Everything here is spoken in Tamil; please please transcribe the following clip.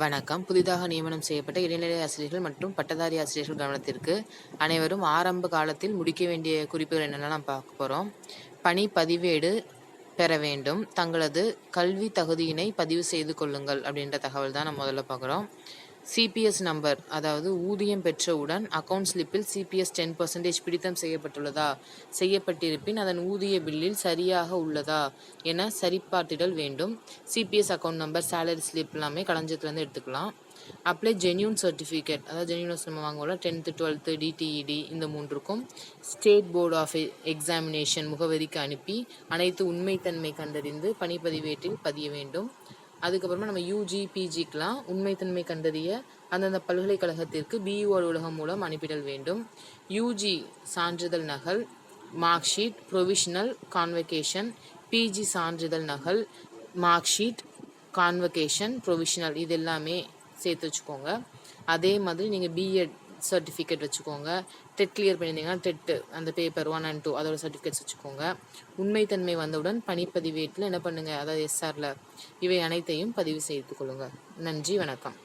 வணக்கம். புதிதாக நியமனம் செய்யப்பட்ட இடைநிலை ஆசிரியர்கள் மற்றும் பட்டதாரி ஆசிரியர்கள் கவனத்திற்கு அனைவரும் ஆரம்ப காலத்தில் முடிக்க வேண்டிய குறிப்புகள் என்னென்னலாம் பார்க்க போகிறோம் பணி பதிவேடு பெற வேண்டும். தங்களது கல்வி தகுதியினை பதிவு செய்து கொள்ளுங்கள் அப்படின்ற தகவல் தான் நம்ம முதல்ல பார்க்குறோம். சிபிஎஸ் நம்பர் அதாவது ஊதியம் பெற்றவுடன் அக்கவுண்ட் ஸ்லிப்பில் சிபிஎஸ் டென் பர்சன்டேஜ் பிடித்தம் செய்யப்பட்டுள்ளதா? செய்யப்பட்டிருப்பின் அதன் ஊதிய பில்லில் சரியாக உள்ளதா? என சரிபார்த்திடல் வேண்டும். CPS account number salary slip எல்லாமே களஞ்சத்துலேருந்து எடுத்துக்கலாம். அப்ளை ஜென்யூன் சர்டிஃபிகேட் அதாவது ஜென்யூன் நம்ம வாங்குவோம்ல டென்த்து டுவெல்த்து டிடிஇடி இந்த மூன்றுக்கும் ஸ்டேட் போர்டு ஆஃப் எக்ஸாமினேஷன் முகவரிக்கு அனுப்பி அனைத்து உண்மைத்தன்மை கண்டறிந்து பணிப்பதிவேட்டில் பதிய வேண்டும். அதுக்கப்புறமா நம்ம யூஜி பிஜிக்கெலாம் உண்மைத்தன்மை கண்டறிய அந்தந்த பல்கலைக்கழகத்திற்கு பிஇஓ அலுவலகம் மூலம் அனுப்பிடல் வேண்டும். யூஜி சான்றிதழ் நகல் mark sheet provisional convocation PG சான்றிதழ் நகல் மார்க் ஷீட் கான்வெகேஷன் ப்ரொவிஷனல் இது எல்லாமே சேர்த்து வச்சுக்கோங்க. அதே மாதிரி நீங்கள் பிஎட் சர்டிஃபிகேட் வச்சுக்கோங்க. டெட் கிளியர் பண்ணியிருந்தீங்கன்னா டெட்டு அந்த பேப்பர் ஒன் அண்ட் டூ அதோட சர்டிஃபிகேட்ஸ் வச்சுக்கோங்க. உண்மைத்தன்மை வந்தவுடன் பணிப்பதிவேட்டில் என்ன பண்ணுங்கள் அதாவது எஸ்ஆரில் இவை அனைத்தையும் பதிவு செய்து கொள்ளுங்கள் நன்றி வணக்கம்.